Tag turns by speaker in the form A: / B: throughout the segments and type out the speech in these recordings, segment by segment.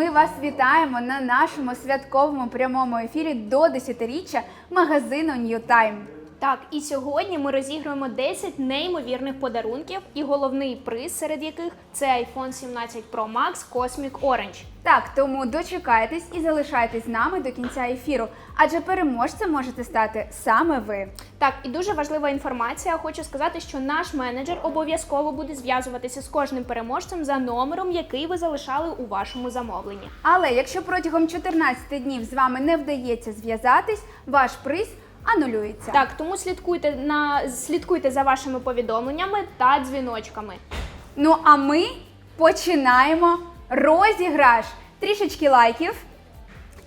A: Ми вас вітаємо на нашому святковому прямому ефірі до 10-річчя магазину New Time.
B: Так, і сьогодні ми розігруємо 10 неймовірних подарунків, і головний приз, серед яких це iPhone 17 Pro Max Cosmic Orange.
A: Так, тому дочекайтесь і залишайтесь з нами до кінця ефіру, адже переможцем можете стати саме ви.
B: Так, і дуже важлива інформація. Хочу сказати, що наш менеджер обов'язково буде зв'язуватися з кожним переможцем за номером, який ви залишали у вашому замовленні.
A: Але якщо протягом 14 днів з вами не вдається зв'язатись, ваш приз анулюється.
B: Так, тому слідкуйте на слідкуйте за вашими повідомленнями та дзвіночками.
A: Ну а ми починаємо розіграш. Трішечки лайків.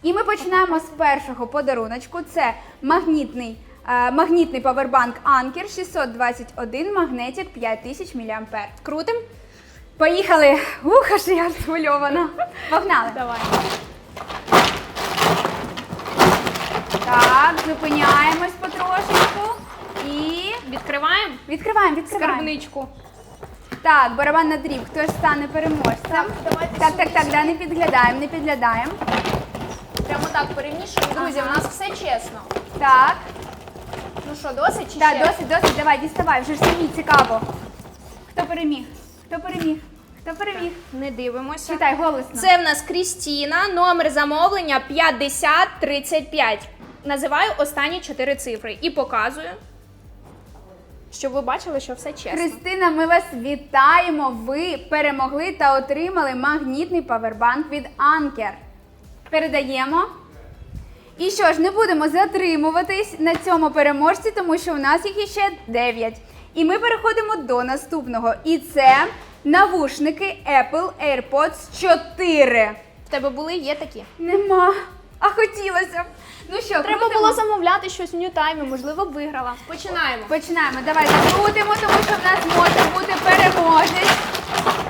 A: І ми починаємо з першого подаруночку. Це магнітний, е, магнітний павербанк Anker 621 магнетик 5000 мА.
B: Крутим?
A: Поїхали! Ух, аж я схвильована. Погнали!
B: Давай.
A: Так, зупиняємось потрошечку. І
B: Відкриваємо
A: відкриваємо, відкриваємо.
B: скарбничку.
A: Так, барабан на дріб. Хто ж стане переможцем?
B: давайте
A: так, так, так,
B: сюди.
A: да, не підглядаємо, не підглядаємо.
B: Прямо так перемішуємо. Друзі, у нас все чесно.
A: Так.
B: Ну що, досить чи
A: Так,
B: ще?
A: досить, досить, давай, діставай, вже ж самі цікаво. Хто переміг? Хто переміг? Хто переміг?
B: Не дивимося.
A: Читай голосно.
B: Це в нас Крістіна, номер замовлення 5035. Називаю останні чотири цифри і показую, щоб ви бачили, що все чесно.
A: Христина, ми вас вітаємо. Ви перемогли та отримали магнітний павербанк від Anker. Передаємо. І що ж, не будемо затримуватись на цьому переможці, тому що у нас їх іще 9. І ми переходимо до наступного. І це навушники Apple AirPods 4.
B: В тебе були є такі.
A: Нема. А хотілося б. Ну що,
B: Треба
A: крутимо?
B: було замовляти щось в ньютаймі, можливо, б виграла. Починаємо.
A: Починаємо. Давай закрутимо, тому що в нас може бути переможець.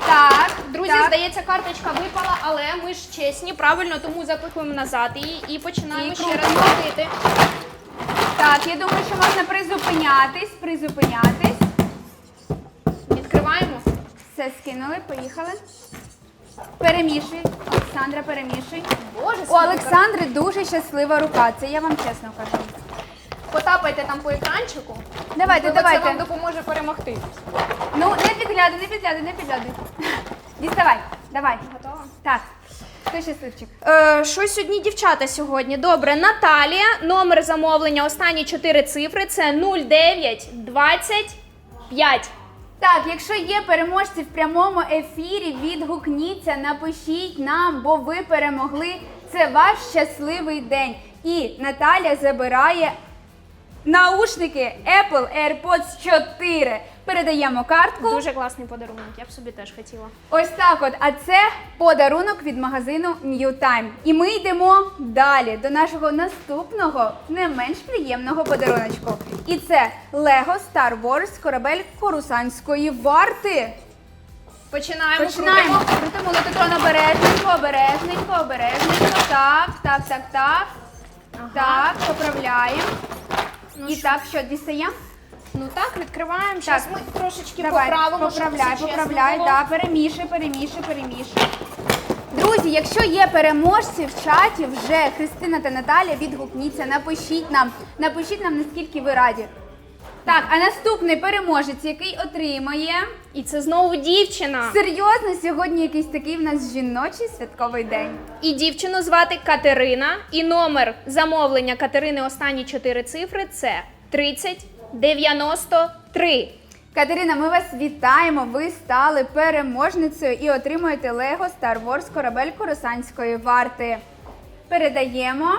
A: Так,
B: Друзі,
A: так.
B: здається, карточка випала, але ми ж чесні, правильно, тому запихуємо назад її і починаємо
A: І
B: ще раз
A: крутимо.
B: крутити.
A: Так, я думаю, що можна призупинятись, призупинятись.
B: Відкриваємо.
A: Все скинули, поїхали. Перемішуй. Олександра, перемішуй.
B: Боже,
A: У Олександри дуже щаслива рука, це я вам чесно кажу.
B: Потапайте там по екранчику.
A: Давайте,
B: Можливо,
A: давайте.
B: Це вам допоможе перемогти.
A: Ну, не підглядай, не підглядай, не підглядай. Діставай, давай.
B: Готова?
A: Так, хто щасливчик?
B: Е, щось одні дівчата сьогодні. Добре, Наталія, номер замовлення, останні чотири цифри це 0925.
A: Так, якщо є переможці в прямому ефірі, відгукніться, напишіть нам, бо ви перемогли. Це ваш щасливий день. І Наталя забирає наушники Apple AirPods 4. Передаємо картку.
B: Дуже класний подарунок, я б собі теж хотіла.
A: Ось так от. А це подарунок від магазину New Time. І ми йдемо далі до нашого наступного, не менш приємного подаруночку. І це Lego Star Wars корабель Корусанської варти.
B: Починаємо.
A: Починаємо.
B: крутимо.
A: Лототрон обережненько, обережненько, обережненько. Так, так, так, так. Так, поправляємо.
B: Ну
A: І
B: що?
A: так, що дістаємо?
B: Ну так, відкриваємо. Зараз
A: Так.
B: ми трошечки
A: Давай,
B: поправимо.
A: поправляй,
B: чесно
A: поправляй,
B: було.
A: да, перемішуй, перемішуй, перемішуй. Друзі, якщо є переможці в чаті, вже Христина та Наталя, відгукніться, напишіть нам, напишіть нам, наскільки ви раді. Так, а наступний переможець, який отримає.
B: І це знову дівчина.
A: Серйозно, сьогодні якийсь такий в нас жіночий святковий день.
B: І дівчину звати Катерина. І номер замовлення Катерини останні чотири цифри це 3093.
A: Катерина, ми вас вітаємо. Ви стали переможницею і отримуєте Лего Star Wars корабель Коросанської варти. Передаємо.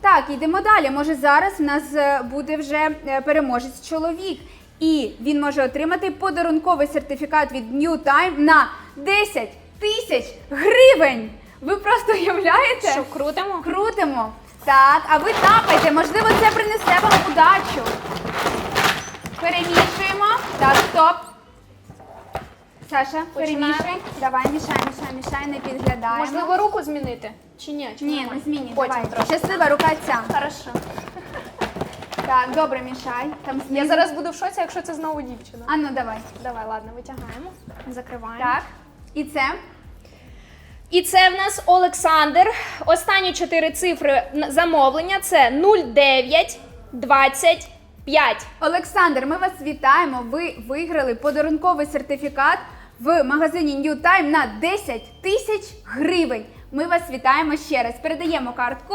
A: Так, йдемо далі. Може, зараз у нас е, буде вже е, переможець чоловік. І він може отримати подарунковий сертифікат від New Time на 10 тисяч гривень. Ви просто уявляєте?
B: Що крутимо?
A: Крутимо. Так, а ви тапайте, можливо, це принесе вам удачу. Перемішуємо. Так, стоп. Саша,
B: Починаємо.
A: перемішуй. Давай, мішай, мішай, мішай, не підглядаємо.
B: Можливо, руку змінити? Чи ні? Чи
A: Ні,
B: нормально?
A: не змінюй.
B: Потім
A: Давай. Щаслива рука ця.
B: Хорошо.
A: Так, добре, мішай. Там
B: Я
A: знизу.
B: зараз буду в шоці, якщо це знову дівчина.
A: А ну давай.
B: Давай, ладно, витягаємо. Закриваємо.
A: Так. І це.
B: І це в нас Олександр. Останні чотири цифри н- замовлення це 0925.
A: Олександр, ми вас вітаємо. Ви виграли подарунковий сертифікат в магазині New Time на 10 тисяч гривень. Ми вас вітаємо ще раз. Передаємо картку.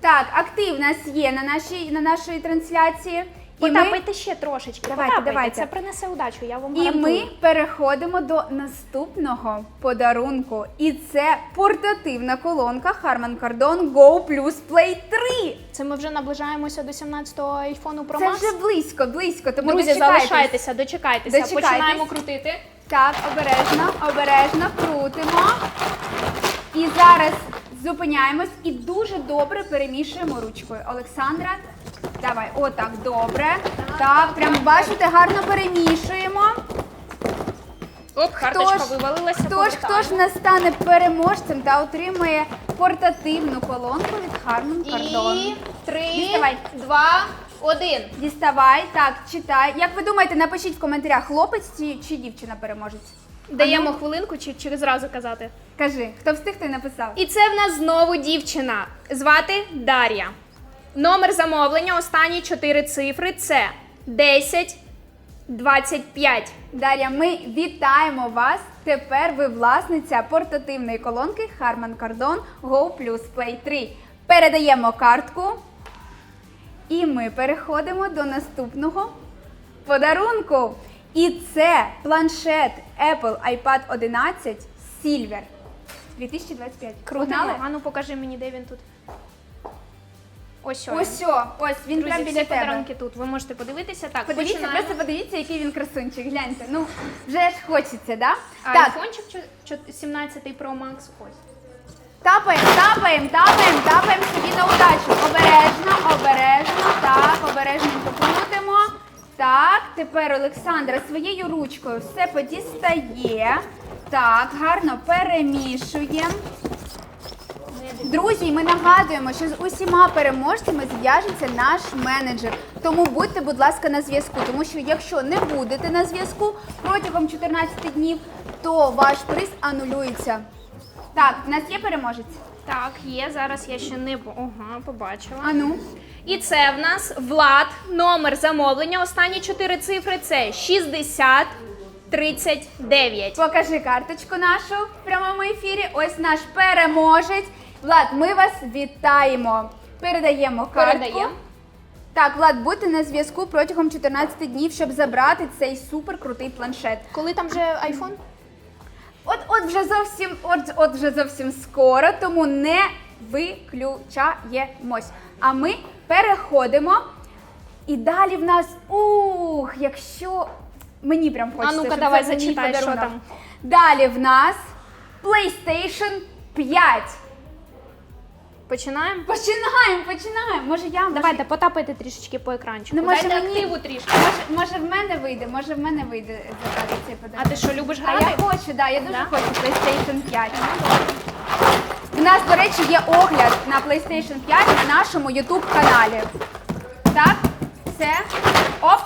A: Так, актив у нас є на нашій на нашій трансляції. І ми,
B: ще трошечки.
A: Давайте,
B: потапайте.
A: давайте.
B: Це принесе удачу, я вам
A: і
B: гарантую.
A: ми переходимо до наступного подарунку. І це портативна колонка Harman Kardon Go Plus Play 3.
B: Це ми вже наближаємося до 17-го айфону Pro
A: Це вже близько, близько. Тому
B: Друзі,
A: дочекайтесь.
B: залишайтеся, дочекайтеся.
A: Дочекайтесь.
B: Починаємо крутити.
A: Так, обережно, обережно крутимо. І зараз зупиняємось і дуже добре перемішуємо ручкою. Олександра, давай, отак, добре. Так, прям бачите, гарно перемішуємо.
B: Оп, карточка
A: ж-
B: вивалилася.
A: Хто ж, хто ж не стане переможцем та отримує портативну колонку від Harman
B: І
A: Kardon?
B: три,
A: Діставай.
B: два, один.
A: Діставай, так, читай. Як ви думаєте, напишіть в коментарях, хлопець чи, чи дівчина переможець?
B: Даємо хвилинку чи, чи зразу казати.
A: Кажи, хто встиг, той написав.
B: І це в нас знову дівчина. Звати Дар'я. Номер замовлення, останні чотири цифри це 10 25.
A: Дар'я, ми вітаємо вас. Тепер ви власниця портативної колонки Harman Kardon Go Plus Play 3. Передаємо картку. І ми переходимо до наступного подарунку. І це планшет Apple iPad 11 Silver 2025. Погнали?
B: А ну покажи мені, де він тут. Ось ось.
A: Ось, о, ось він
B: Друзі,
A: прямо
B: всі
A: біля тебе.
B: подарунки тут. Ви можете подивитися. Так,
A: Подивіться,
B: починаємо.
A: просто подивіться, який він красунчик. Гляньте. Ну, вже ж хочеться, да?
B: А,
A: так,
B: айфончик чо- чо- 17 Pro Max. Ось.
A: Тапаємо, тапаємо, тапаємо, тапаємо собі на удачу. Обережно, обережно, так, обережненько крутимо. Так, тепер Олександра своєю ручкою все подістає. Так, гарно перемішуємо. Друзі, ми нагадуємо, що з усіма переможцями зв'яжеться наш менеджер. Тому будьте, будь ласка, на зв'язку. Тому що якщо не будете на зв'язку протягом 14 днів, то ваш приз анулюється. Так, в нас є переможець.
B: Так, є. Зараз я ще не ага, побачила.
A: Ану.
B: І це в нас Влад, номер замовлення. Останні чотири цифри це 60 39.
A: Покажи карточку нашу в прямому ефірі. Ось наш переможець. Влад, ми вас вітаємо. Передаємо картку.
B: Передаємо.
A: Так, Влад, будьте на зв'язку протягом 14 днів, щоб забрати цей суперкрутий планшет.
B: Коли там вже айфон?
A: От, от вже зовсім, от, от вже зовсім скоро, тому не виключаємось. А ми переходимо. І далі в нас, ух, якщо мені прям хочеться.
B: ну-ка,
A: щоб
B: давай,
A: це
B: зачитай, що
A: подарунок.
B: там.
A: Далі в нас PlayStation 5.
B: Починаємо?
A: Починаємо, починаємо. Може я може-
B: Давайте потапайте трішечки по екранчику.
A: Ну, може,
B: Дайте
A: мені-
B: активу трішки.
A: Може, може в мене вийде, може в мене вийде забрати цей
B: А ти що, любиш
A: А
B: грати?
A: я хочу, да, я дуже
B: Да?
A: хочу PlayStation 5. У нас, до речі, є огляд на PlayStation 5 на нашому YouTube каналі. Так, все. Оп.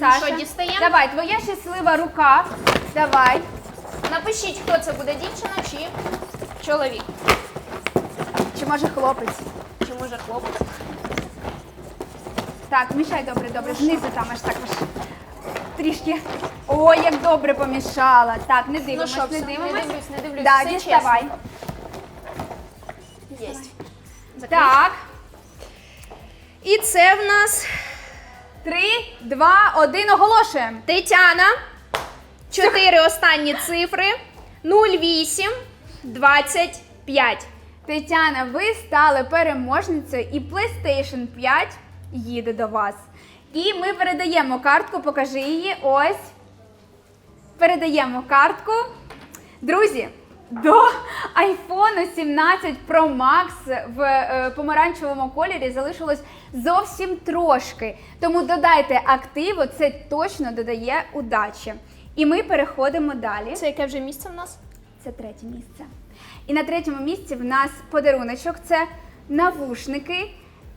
B: Ну
A: Саша.
B: що, дістаємо?
A: Давай, твоя щаслива рука. Давай.
B: Напишіть, хто це буде, дівчина чи чоловік,
A: може хлопець?
B: чи може хлопець.
A: Так, мішай добре, добре. Знизу там аж так аж. Трішки. Ой, як добре помішала. Так, не дивимось,
B: що,
A: не
B: все, не
A: дивимось.
B: дивлюсь, не дивлюсь,
A: Да,
B: все
A: діставай.
B: Єсть.
A: Так.
B: І це в нас
A: Три, два, один, оголошуємо.
B: Тетяна. Чотири останні цифри. 08 25.
A: Тетяна, ви стали переможницею і PlayStation 5 їде до вас. І ми передаємо картку, покажи її. Ось. Передаємо картку. Друзі, до iPhone 17 Pro Max в е, помаранчевому кольорі залишилось зовсім трошки. Тому додайте активу, це точно додає удачі. І ми переходимо далі.
B: Це яке вже місце в нас?
A: Це третє місце. І на третьому місці в нас подаруночок це навушники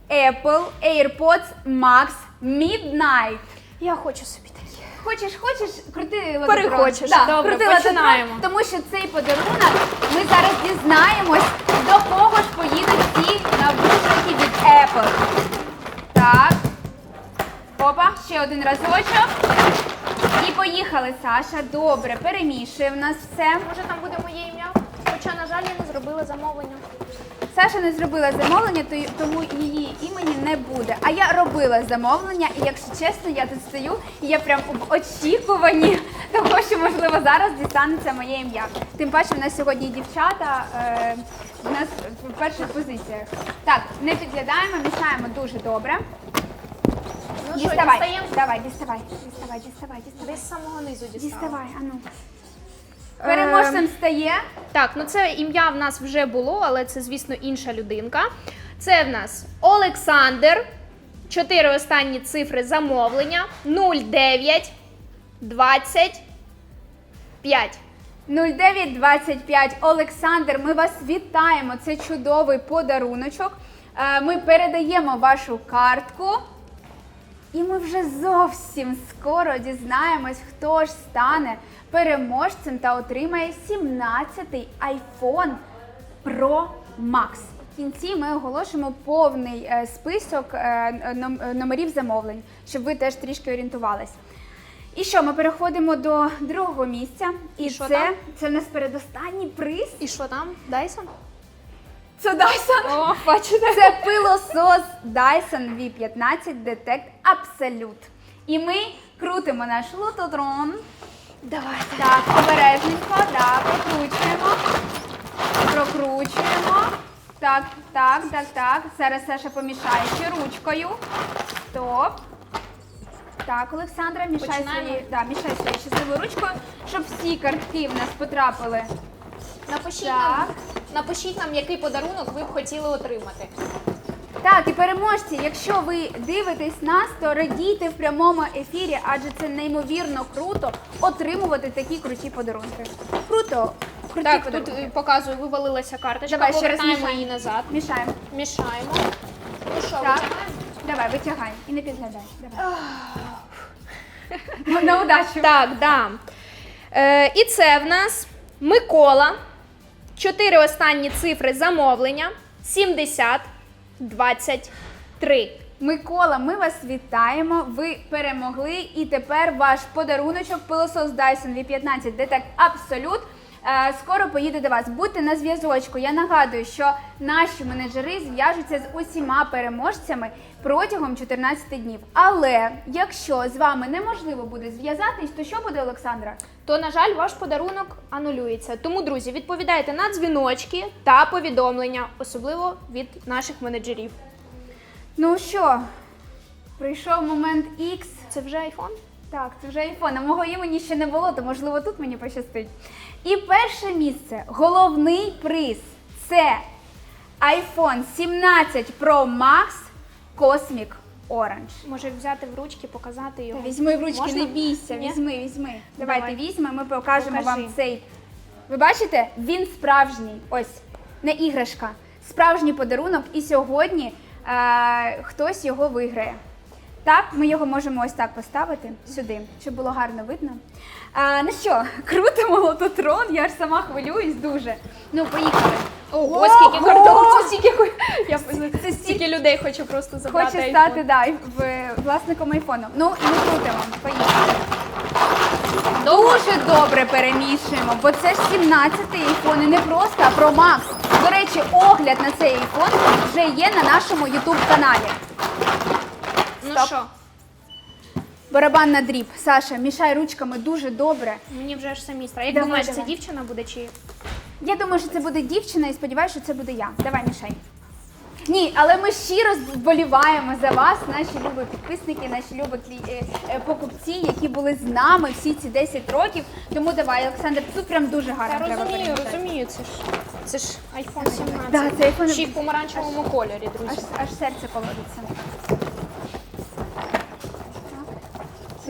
A: Apple AirPods Max Midnight.
B: Я хочу собі такі.
A: хочеш, хочеш, крути лототрон.
B: Перехочеш. Добре,
A: крути лототрон,
B: починаємо.
A: Тому що цей подарунок ми зараз дізнаємось, до кого ж поїдуть ці навушники від Apple. Так. Опа, ще один разочок. Поїхали, Саша. Добре, перемішує в нас все.
B: Може там буде моє ім'я? Хоча, на жаль, я не зробила замовлення.
A: Саша не зробила замовлення, то- тому її імені не буде. А я робила замовлення, і якщо чесно, я тут стою і я прям в очікуванні того, що можливо зараз дістанеться моє ім'я. Тим паче, в нас сьогодні дівчата е, в нас в перших позиціях. Так, не підглядаємо, мішаємо дуже добре.
B: Ну що,
A: діставай,
B: дістаємо?
A: давай, діставай, діставай, діставай, діставай.
B: Десь з самого низу дістала.
A: Діставай, ану. Переможцем стає.
B: Так, ну це ім'я в нас вже було, але це, звісно, інша людинка. Це в нас Олександр. Чотири останні цифри замовлення 09 25.
A: 0925 Олександр, ми вас вітаємо. Це чудовий подаруночок. Е, Ми передаємо вашу картку. І ми вже зовсім скоро дізнаємось, хто ж стане переможцем та отримає 17-й iPhone Pro Max. В кінці ми оголошимо повний е, список е, ном- номерів замовлень, щоб ви теж трішки орієнтувались. І що, ми переходимо до другого місця. І,
B: І що
A: це,
B: там?
A: це в нас передостанній приз.
B: І що там? Dyson?
A: Це Dyson.
B: О, бачите?
A: Це пилосос Dyson V15 Detect Absolute. І ми крутимо наш лототрон.
B: Давайте.
A: Так, обережненько, да, прокручуємо. Прокручуємо. Так, так, так, так. Зараз Саша помішає ще ручкою. Стоп. Так, Олександра, мішай
B: Починаємо?
A: свої, да, мішай свою щасливою ручкою, щоб всі картки в нас потрапили.
B: Напишіть
A: Так.
B: Напишіть нам, який подарунок ви б хотіли отримати.
A: Так, і переможці, якщо ви дивитесь нас, то радійте в прямому ефірі, адже це неймовірно круто отримувати такі круті подарунки. Круто, круті
B: Так, тут
A: подарунки.
B: е, показую, вивалилася карточка.
A: Давай ще раз
B: повертаємо
A: мішаємо.
B: її назад.
A: Мішаємо.
B: Мішаємо. Ну що,
A: Так.
B: витягаємо?
A: Давай, витягай і не підглядай. Давай. На удачу.
B: Так, да. Е, і це в нас Микола. Чотири останні цифри замовлення 70 23.
A: Микола, ми вас вітаємо. Ви перемогли, і тепер ваш подаруночок пилосос Dyson V15 Detect Absolute скоро поїде до вас. Будьте на зв'язочку. Я нагадую, що наші менеджери зв'яжуться з усіма переможцями протягом 14 днів. Але якщо з вами неможливо буде зв'язатись, то що буде, Олександра?
B: То, на жаль, ваш подарунок анулюється. Тому, друзі, відповідайте на дзвіночки та повідомлення, особливо від наших менеджерів.
A: Ну що, прийшов момент X.
B: Це вже iPhone?
A: Так, це вже айфон. А мого імені ще не було, то можливо тут мені пощастить. І перше місце, головний приз це iPhone 17 Pro Max Cosmic Orange.
B: Може взяти в ручки, показати
A: Та
B: його.
A: візьми в ручки,
B: Можна?
A: не бійся,
B: Ні?
A: візьми, візьми. Давайте
B: Давай.
A: візьмемо, ми покажемо
B: Покажи.
A: вам цей. Ви бачите, він справжній. Ось, не іграшка. Справжній подарунок. І сьогодні е, хтось його виграє. Так, ми його можемо ось так поставити сюди, щоб було гарно видно. А, ну що, крутимо лототрон, я ж сама хвилююсь дуже. Ну, поїхали.
B: Ого, скільки карток, це стільки, я,
A: Це
B: стільки людей хочу просто забрати.
A: Хоче стати да, в, власником айфону. Ну, і ми крутимо. Поїхали. Дуже добре перемішуємо, бо це ж 17-й айфон і не просто, а Pro Max. До речі, огляд на цей айфон вже є на нашому YouTube каналі.
B: Ну що,
A: Барабан на дріб. Саша, мішай ручками дуже добре.
B: мені вже ж самі страшно. Як
A: Давай,
B: думаєш,
A: давай.
B: це дівчина буде чи
A: Я думаю, що це буде дівчина і сподіваюся, що це буде я. Давай, мішай. Ні, але ми щиро вболіваємо за вас, наші любі підписники, наші любі клі- е, е, покупці, які були з нами всі ці 10 років. Тому давай, Олександр, тут прям дуже гарно
B: Та
A: треба
B: розумію,
A: перемішати.
B: розумію, це ж це ж iPhone 17.
A: Да, це iPhone
B: Ще й в помаранчевому кольорі,
A: Аж,
B: друзі.
A: аж серце колодиться. Так.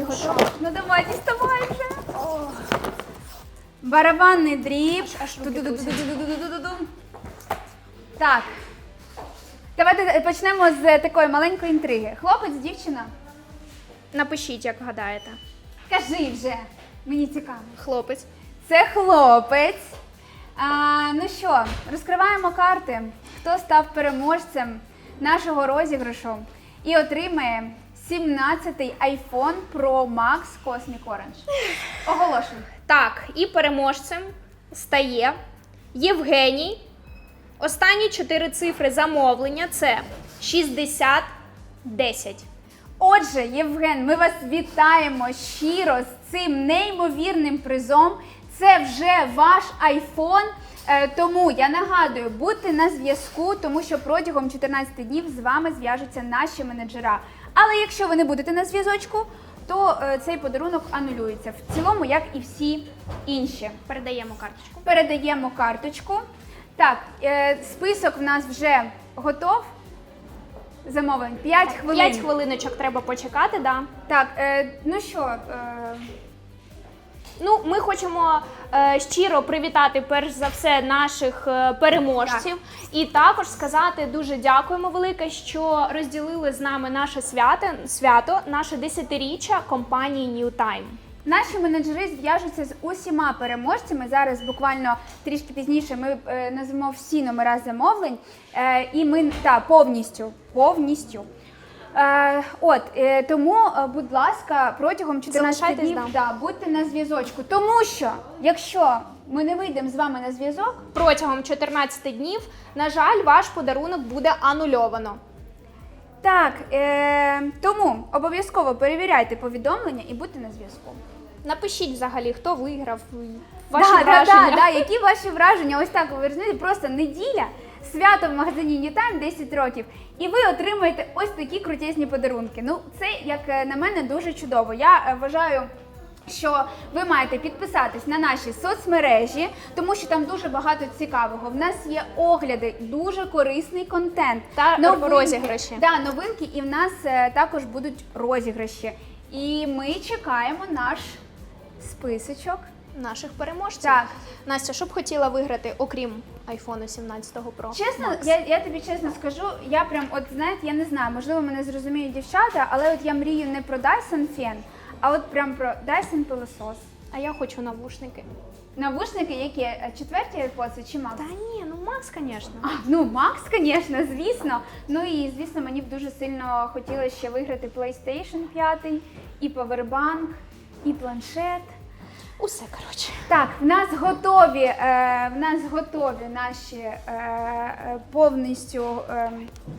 A: Ти готова? Ну давай, діставай вже. Барабанний дріб. Ду-ду-ду-ду-ду-ду-ду-ду-ду. Так. Давайте почнемо з такої маленької інтриги. Хлопець, дівчина.
B: Напишіть, як гадаєте.
A: Кажи вже. Мені цікаво.
B: Хлопець.
A: Це хлопець. А, ну що, розкриваємо карти. Хто став переможцем нашого розіграшу і отримає 17-й iPhone Pro Max Cosmic Orange. Оголошуй.
B: Так, і переможцем стає Євгеній. Останні чотири цифри замовлення це 6010.
A: Отже, Євген, ми вас вітаємо щиро з цим неймовірним призом. Це вже ваш iPhone. Е, Тому я нагадую, будьте на зв'язку, тому що протягом 14 днів з вами зв'яжуться наші менеджера. Але якщо ви не будете на зв'язочку, то е, цей подарунок анулюється в цілому, як і всі інші.
B: Передаємо карточку.
A: Передаємо карточку. Так, е, список в нас вже готов. Замовлень 5 хвилин.
B: 5 хвилиночок треба почекати, да.
A: Так, е, ну що, е,
B: Ну, ми хочемо е, щиро привітати перш за все наших е, переможців і також сказати дуже дякуємо велике, що розділили з нами наше свято, свято, наше десятиріччя компанії New Time.
A: наші менеджери зв'яжуться з усіма переможцями. Зараз буквально трішки пізніше ми е, назвемо всі номера замовлень. Е, і ми та повністю, повністю. Е, от е, тому, е, будь ласка, протягом 14
B: Залишайтесь,
A: днів
B: да.
A: да, будьте на зв'язочку. Тому що, якщо ми не вийдемо з вами на зв'язок,
B: Протягом 14 днів, на жаль, ваш подарунок буде анульовано.
A: так е, тому обов'язково перевіряйте повідомлення і будьте на зв'язку.
B: Напишіть взагалі, хто виграв, ваші
A: да,
B: враження.
A: Да, да, да. Які ваші враження? Ось так ви розумієте, просто неділя, свято в магазині New Time 10 років, і ви отримуєте ось такі крутезні подарунки. Ну, це, як е, на мене, дуже чудово. Я е, вважаю. Що ви маєте підписатись на наші соцмережі, тому що там дуже багато цікавого. В нас є огляди, дуже корисний контент
B: Та розіграші.
A: Да, новинки, і в нас е, також будуть розіграші. І ми чекаємо наш списочок.
B: Наших переможців.
A: Так.
B: Настя, що б хотіла виграти, окрім iPhone 17 Pro?
A: Чесно,
B: Max?
A: я, я тобі чесно скажу, я прям, от знаєте, я не знаю, можливо, мене зрозуміють дівчата, але от я мрію не про Dyson Fan, а от прям про Dyson пилосос.
B: А я хочу навушники.
A: Навушники, які Е, четверті AirPods чи Max?
B: Та ні, ну Макс, звісно.
A: А, ну, Макс, звісно, звісно. Ну і звісно, мені б дуже сильно хотілося ще виграти PlayStation 5, і Powerbank, і планшет.
B: Усе коротше.
A: Так, в нас готові, е, в нас готові наші е, е, повністю е,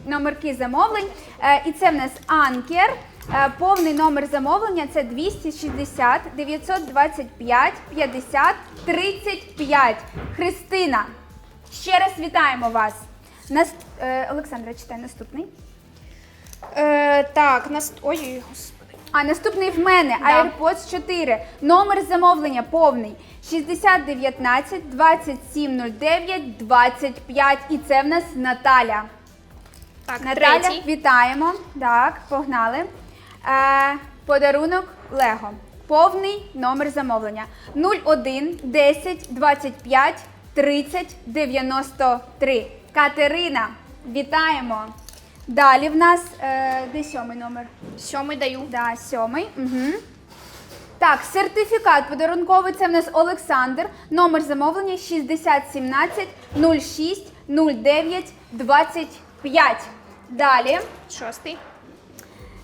A: номерки замовлень. Е, і це в нас Анкер. Е, повний номер замовлення це 260 925 50 35. Христина. Ще раз вітаємо вас. Нас, е, Олександра, читай наступний.
B: Е, так, нас. Ой, господи.
A: А наступний в мене
B: Да.
A: AirPods 4. Номер замовлення повний 6019 2709 25. І це в нас Наталя.
B: Так,
A: Наталя,
B: третій.
A: вітаємо. Так, погнали. Е, подарунок Лего. Повний номер замовлення 01 10 25 30 93. Катерина, вітаємо. Далі в нас е, де сьомий номер?
B: Сьомий даю.
A: Да, сьомий. Угу. Так, сертифікат подарунковий це в нас Олександр. Номер замовлення 6017 06 09 25. Далі.
B: Шостий.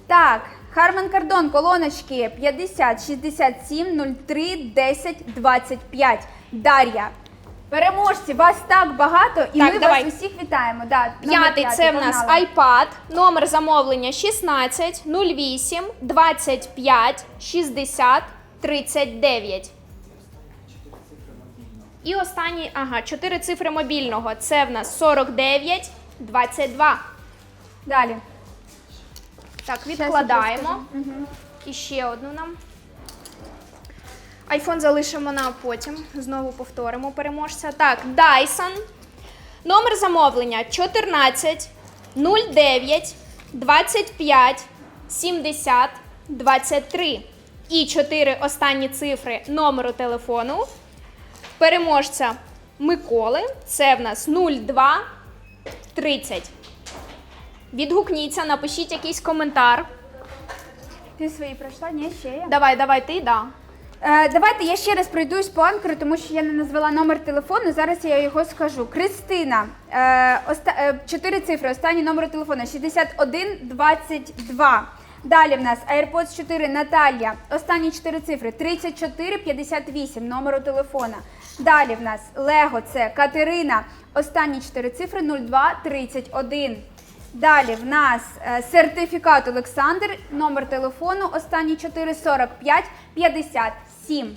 A: Так, Харман Кардон, колоночки 50 67 03 10 25. Дар'я. Переможці, вас так багато, і
B: Так,
A: ми
B: давай.
A: вас усіх вітаємо. Да, номер
B: П'ятий це в нас
A: погнали.
B: iPad, номер замовлення 16 08 25 60 39. І останній, ага, чотири цифри мобільного. Це в нас 49 22.
A: Далі.
B: Так,
A: Щас я
B: відкладаємо.
A: просто-
B: І ще одну нам. Айфон залишимо на потім. Знову повторимо переможця. Так, Dyson. Номер замовлення 14 09 25 70 23. І чотири останні цифри номеру телефону. Переможця Миколи. Це в нас 02 30. Відгукніться, напишіть якийсь коментар.
A: Ти свої пройшла? Ні, ще є.
B: Давай, давай, ти да.
A: Е, давайте я ще раз пройдусь по анкеру, тому що я не назвала номер телефону. Зараз я його скажу. Кристина, е, оста, е, чотири цифри, останній номер телефону 6122. Далі в нас AirPods 4 Наталія. Останні чотири цифри 3458 номеру телефона. Далі в нас Лего це Катерина. Останні чотири цифри 0231. Далі в нас е, сертифікат Олександр, номер телефону, останні 4 45 57.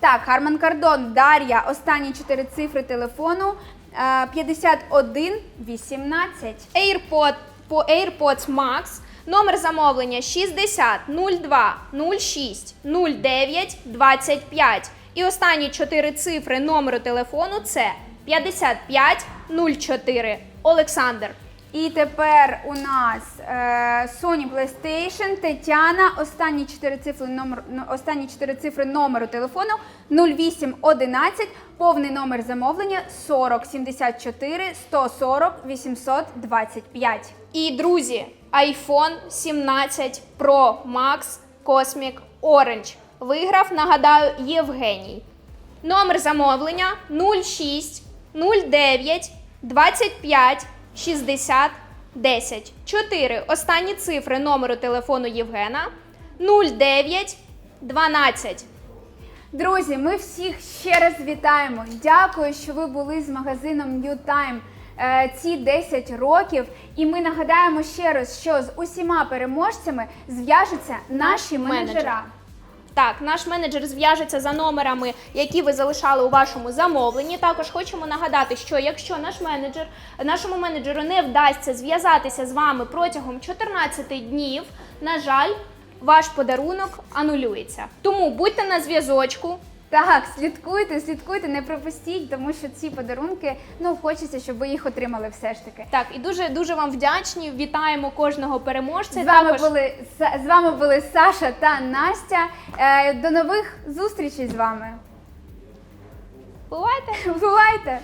A: Так, Харман Кардон, Дар'я, останні 4 цифри телефону е, 51 18.
B: AirPod по AirPods Max. Номер замовлення 60 02 06 09 25. І останні чотири цифри номеру телефону це 55 04. Олександр.
A: І тепер у нас е, Sony PlayStation, Тетяна, останні 4 цифри номер, ну, останні 4 цифри номеру телефону 0811, повний номер замовлення 40 74 140 825.
B: І друзі, iPhone 17 Pro Max Cosmic Orange. Виграв, нагадаю, Євгеній. Номер замовлення 06 09 25 60 10. 4. Останні цифри номеру телефону Євгена 09 12.
A: Друзі, ми всіх ще раз вітаємо. Дякую, що ви були з магазином New Time е, ці 10 років. І ми нагадаємо ще раз, що з усіма переможцями зв'яжуться наші
B: менеджер. Так, наш менеджер зв'яжеться за номерами, які ви залишали у вашому замовленні. Також хочемо нагадати, що якщо наш менеджер, нашому менеджеру не вдасться зв'язатися з вами протягом 14 днів, на жаль, ваш подарунок анулюється. Тому будьте на зв'язочку.
A: Так, слідкуйте, слідкуйте, не пропустіть, тому що ці подарунки, ну хочеться, щоб ви їх отримали все ж таки.
B: Так, і дуже дуже вам вдячні. Вітаємо кожного переможця.
A: З вами
B: Також
A: були С з вами були Саша та Настя. Е, До нових зустрічей з вами.
B: бувайте!
A: Бувайте!